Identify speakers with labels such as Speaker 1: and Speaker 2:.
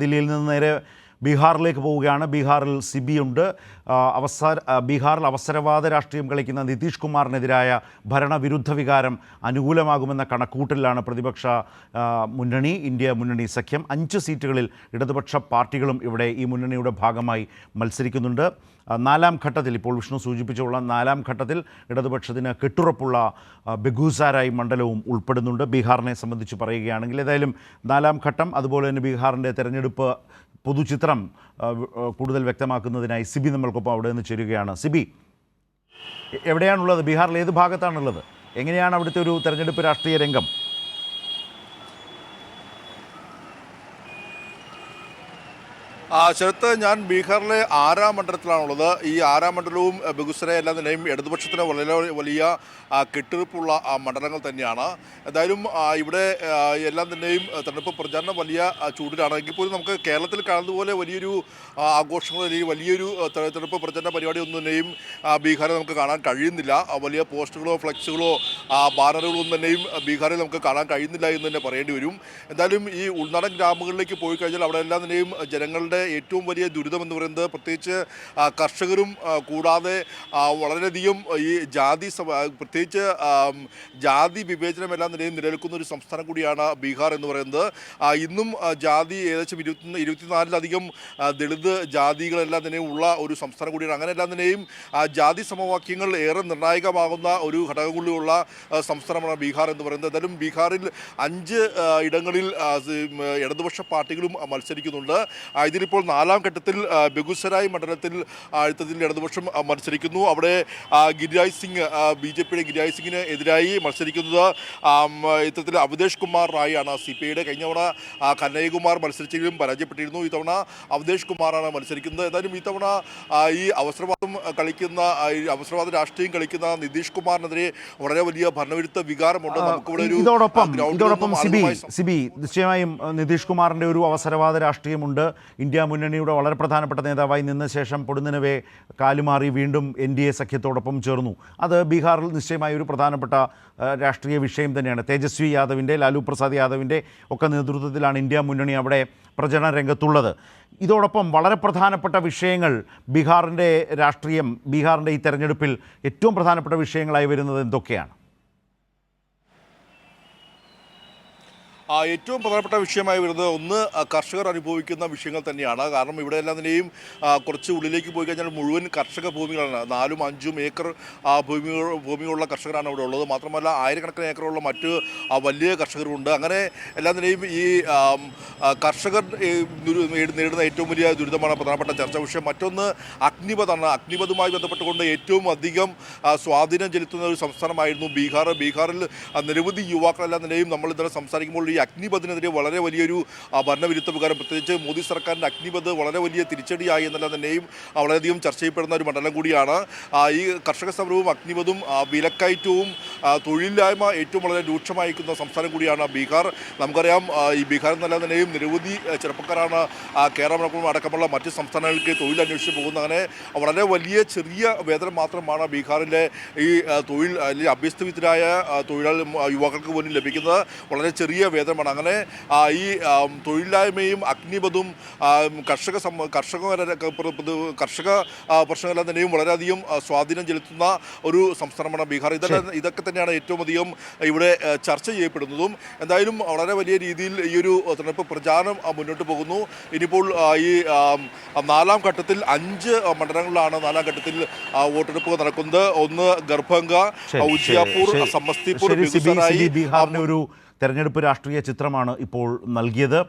Speaker 1: ദില്ലിയിൽ നിന്ന് നേരെ ബീഹാറിലേക്ക് പോവുകയാണ്. ബീഹാറിൽ സിബി ഉണ്ട്. ആ, അവസര ബീഹാറിൽ അവസരവാദ രാഷ്ട്രീയം കളിക്കുന്ന നിതീഷ് കുമാറിനെതിരായ ഭരണവിരുദ്ധ വികാരം അനുകൂലമാകുമെന്ന കണക്കൂട്ടിലാണ് പ്രതിപക്ഷ മുന്നണി ഇന്ത്യ മുന്നണി സഖ്യം. അഞ്ച് സീറ്റുകളിൽ ഇടതുപക്ഷ പാർട്ടികളും ഇവിടെ ഈ മുന്നണിയുടെ ഭാഗമായി മത്സരിക്കുന്നുണ്ട്. നാലാം ഘട്ടത്തിൽ ഇപ്പോൾ വിഷ്ണു സൂചിപ്പിച്ചുള്ള നാലാം ഘട്ടത്തിൽ ഇടതുപക്ഷത്തിന് കെട്ടുറപ്പുള്ള ബെഗൂസാരായി മണ്ഡലവും ഉൾപ്പെടുന്നുണ്ട്. ബീഹാറിനെ സംബന്ധിച്ച് പറയുകയാണെങ്കിൽ ഏതായാലും നാലാം ഘട്ടം. അതുപോലെ തന്നെ ബീഹാറിന്റെ തെരഞ്ഞെടുപ്പ് പൊതുചിത്രം കൂടുതൽ വ്യക്തമാക്കുന്നതിനായി സിബി നമ്മൾക്കൊപ്പം അവിടെ നിന്ന് ചേരുകയാണ്. സിബി എവിടെയാണുള്ളത്? ബീഹാറിൽ ഏത് ഭാഗത്താണുള്ളത്? എങ്ങനെയാണ് അവിടുത്തെ ഒരു തെരഞ്ഞെടുപ്പ് രാഷ്ട്രീയ രംഗം?
Speaker 2: ശരത്ത് ഞാൻ ബീഹാറിലെ ആറാം മണ്ഡലത്തിലാണുള്ളത്. ഈ ആറാം മണ്ഡലവും ബെഗുസരായ് എല്ലാം തന്നെയും ഇടതുപക്ഷത്തിന് വളരെ വലിയ ആ, കെട്ടുറപ്പുള്ള ആ, മണ്ഡലങ്ങൾ തന്നെയാണ്. എന്തായാലും ഇവിടെ ആ, എല്ലാം തന്നെയും ആ, തെരഞ്ഞെടുപ്പ് പ്രചാരണം വലിയ ആ, ചൂടിലാണ്. എങ്കിൽ പോലും നമുക്ക് കേരളത്തിൽ കാണുന്നതുപോലെ വലിയൊരു ആഘോഷങ്ങൾ അല്ലെങ്കിൽ വലിയൊരു ആ, തെരഞ്ഞെടുപ്പ് പ്രചരണ പരിപാടി ഒന്നും തന്നെയും ആ, ബീഹാറിൽ നമുക്ക് കാണാൻ കഴിയുന്നില്ല. വലിയ പോസ്റ്ററുകളോ ഫ്ലക്സുകളോ ആ, ബാനറുകളോ ഒന്നും തന്നെയും ബീഹാറിൽ നമുക്ക് കാണാൻ കഴിയുന്നില്ല എന്ന് തന്നെ പറയേണ്ടി വരും. എന്തായാലും ഈ ഉൾനാടൻ ഗ്രാമങ്ങളിലേക്ക് പോയി കഴിഞ്ഞാൽ അവിടെ എല്ലാം തന്നെയും ജനങ്ങളുടെ ഏറ്റവും വലിയ ദുരിതം എന്ന് പറയുന്നത് പ്രത്യേകിച്ച് കർഷകരും കൂടാതെ വളരെയധികം ഈ ജാതി പ്രത്യേകിച്ച് ജാതി വിവേചനമെല്ലാം നിലയിൽ നിലനിൽക്കുന്ന ഒരു സംസ്ഥാനം കൂടിയാണ് ബീഹാർ എന്ന് പറയുന്നത്. ഇന്നും ജാതി ഏകദേശം ഇരുപത്തി ഇരുപത്തിനാലിലധികം ദളിത് ജാതികളെല്ലാം തന്നെയും ഉള്ള ഒരു സംസ്ഥാനം കൂടിയാണ്. അങ്ങനെ എല്ലാം തന്നെയും ജാതി സമവാക്യങ്ങൾ ഏറെ നിർണായകമാകുന്ന ഒരു ഘടകങ്ങളിലുള്ള കൂടിയുള്ള സംസ്ഥാനമാണ് ബീഹാർ എന്ന് പറയുന്നത്. എന്തായാലും ബീഹാറിൽ അഞ്ച് ഇടങ്ങളിൽ ഇടതുപക്ഷ പാർട്ടികളും മത്സരിക്കുന്നുണ്ട്. ആ, ഇതിലിപ്പോൾ നാലാം ഘട്ടത്തിൽ ബെഗുസരായ് മണ്ഡലത്തിൽ അടുത്തതിൽ ഇടതുപക്ഷം മത്സരിക്കുന്നു. അവിടെ ഗിരിരാജ് സിംഗ് ബി ജെ പിയുടെ ഗിരിരാജ് സിംഗിന് എതിരായി മത്സരിക്കുന്നത് ഇത്തരത്തിൽ അവതേഷ് കുമാർ റായിയാണ്. ആണ് സി പി ഐയുടെ കഴിഞ്ഞ തവണ കന്നയ്യകുമാർ മത്സരിച്ചെങ്കിലും പരാജയപ്പെട്ടിരുന്നു. ഇത്തവണ അവതേഷ് കുമാറാണ് മത്സരിക്കുന്നത്. എന്തായാലും ഇത്തവണ ഈ അവസരവാദം കളിക്കുന്ന അവസരവാദ രാഷ്ട്രീയം കളിക്കുന്ന നിതീഷ് കുമാറിനെതിരെ വളരെ വലിയ ഭരണവിരുദ്ധ വികാരമുണ്ട്. നമുക്കിവിടെ ഒരു
Speaker 1: ഇതോടൊപ്പം സിബി സിബി നിശ്ചയമായും നിതീഷ് കുമാറിന്റെ ഒരു അവസരവാദ രാഷ്ട്രീയമുണ്ട്. ഇന്ത്യ മുന്നണിയുടെ വളരെ പ്രധാനപ്പെട്ട നേതാവായി നിന്ന ശേഷം പൊടുന്നനവേ കാലുമാറി വീണ്ടും എൻ ഡി എ സഖ്യത്തോടൊപ്പം ചേർന്നു. അത് ബീഹാറിൽ നിശ്ചയമായ ഒരു പ്രധാനപ്പെട്ട രാഷ്ട്രീയ വിഷയം തന്നെയാണ്. തേജസ്വി യാദവിന്റെ ലാലു പ്രസാദ് യാദവിന്റെ ഒക്കെ നേതൃത്വത്തിലാണ് ഇന്ത്യ മുന്നണി അവിടെ പ്രചരണ രംഗത്തുള്ളത്. ഇതോടൊപ്പം വളരെ പ്രധാനപ്പെട്ട വിഷയങ്ങൾ ബീഹാറിന്റെ രാഷ്ട്രീയം ബീഹാറിന്റെ ഈ തെരഞ്ഞെടുപ്പിൽ ഏറ്റവും പ്രധാനപ്പെട്ട വിഷയങ്ങളായി വരുന്നത് എന്തൊക്കെയാണ്?
Speaker 2: ഏറ്റവും പ്രധാനപ്പെട്ട വിഷയമായി വരുന്നത് ഒന്ന് കർഷകർ അനുഭവിക്കുന്ന വിഷയങ്ങൾ തന്നെയാണ്. കാരണം ഇവിടെ എല്ലാം കുറച്ച് ഉള്ളിലേക്ക് പോയി കഴിഞ്ഞാൽ മുഴുവൻ കർഷക ഭൂമികളാണ്. നാലും അഞ്ചും ഏക്കർ ഭൂമി ഭൂമിയുള്ള കർഷകരാണ് ഇവിടെ ഉള്ളത്. മാത്രമല്ല ആയിരക്കണക്കിന് ഏക്കറുള്ള മറ്റ് വലിയ കർഷകരുണ്ട് അങ്ങനെ എല്ലാം തന്നെയും ഈ കർഷകർ നേരിടുന്ന ഏറ്റവും വലിയ ദുരിതമാണ് പ്രധാനപ്പെട്ട ചർച്ചാ വിഷയം. മറ്റൊന്ന് അഗ്നിപഥാണ്. അഗ്നിപഥുമായി ബന്ധപ്പെട്ടുകൊണ്ട് ഏറ്റവും അധികം സ്വാധീനം ചെലുത്തുന്ന ഒരു സംസ്ഥാനമായിരുന്നു ബീഹാർ. ബീഹാറിൽ നിരവധി യുവാക്കളെല്ലാം നിലയും നമ്മൾ സംസാരിക്കുമ്പോൾ ഈ അഗ്നിപഥിനെതിരെ വളരെ വലിയൊരു ഭരണവിരുദ്ധ വികാരം. പ്രത്യേകിച്ച് മോദി സർക്കാരിന്റെ അഗ്നിപഥ് വളരെ വലിയ തിരിച്ചടിയായി എന്നല്ല തന്നെയും വളരെയധികം ചർച്ച ചെയ്യപ്പെടുന്ന ഒരു മണ്ഡലം കൂടിയാണ്. ഈ കർഷക സമരവും അഗ്നിപഥും വിലക്കയറ്റവും തൊഴിലില്ലായ്മ ഏറ്റവും വളരെ രൂക്ഷമായിരിക്കുന്ന സംസ്ഥാനം കൂടിയാണ് ബീഹാർ. നമുക്കറിയാം ഈ ബീഹാർ എന്നല്ല തന്നെയും നിരവധി ചെറുപ്പക്കാരാണ് കേരളം അടക്കമുള്ള മറ്റ് സംസ്ഥാനങ്ങൾക്ക് തൊഴിൽ അന്വേഷിച്ച് പോകുന്ന അങ്ങനെ വളരെ വലിയ ചെറിയ വേതനം മാത്രമാണ് ബീഹാറിലെ ഈ തൊഴിൽ അല്ലെങ്കിൽ അഭ്യസ്തവിദ്യരായ തൊഴിലാളി യുവാക്കൾക്ക് പോലും ലഭിക്കുന്നത്. വളരെ ചെറിയ വേതനമാണ് അങ്ങനെ ഈ തൊഴിലില്ലായ്മയും അഗ്നിപഥും കർഷക കർഷക കർഷക പ്രശ്നങ്ങളെല്ലാം തന്നെയും വളരെയധികം സ്വാധീനം ചെലുത്തുന്ന ഒരു സംസ്ഥാനമാണ് ബീഹാർ. ഇതെല്ലാം ഇതൊക്കെ തന്നെയാണ് ഏറ്റവും അധികം ഇവിടെ ചർച്ച ചെയ്യപ്പെടുന്നതും. എന്തായാലും വളരെ വലിയ രീതിയിൽ ഈ ഒരു തെരഞ്ഞെടുപ്പ് പ്രചാരണം മുന്നോട്ട് പോകുന്നു. ഇനിയിപ്പോൾ ഈ നാലാം ഘട്ടത്തിൽ അഞ്ച് മണ്ഡലങ്ങളിലാണ് നാലാം ഘട്ടത്തിൽ വോട്ടെടുപ്പ് നടക്കുന്നത്. ഒന്ന് ഗർഭംഗ ഉജിയാപൂർ. സമസ്തിപൂർ
Speaker 1: ബീഹാറിന്റെ ഒരു തെരഞ്ഞെടുപ്പ് രാഷ്ട്രീയ ചിത്രമാണ് ഇപ്പോൾ നൽകിയത്.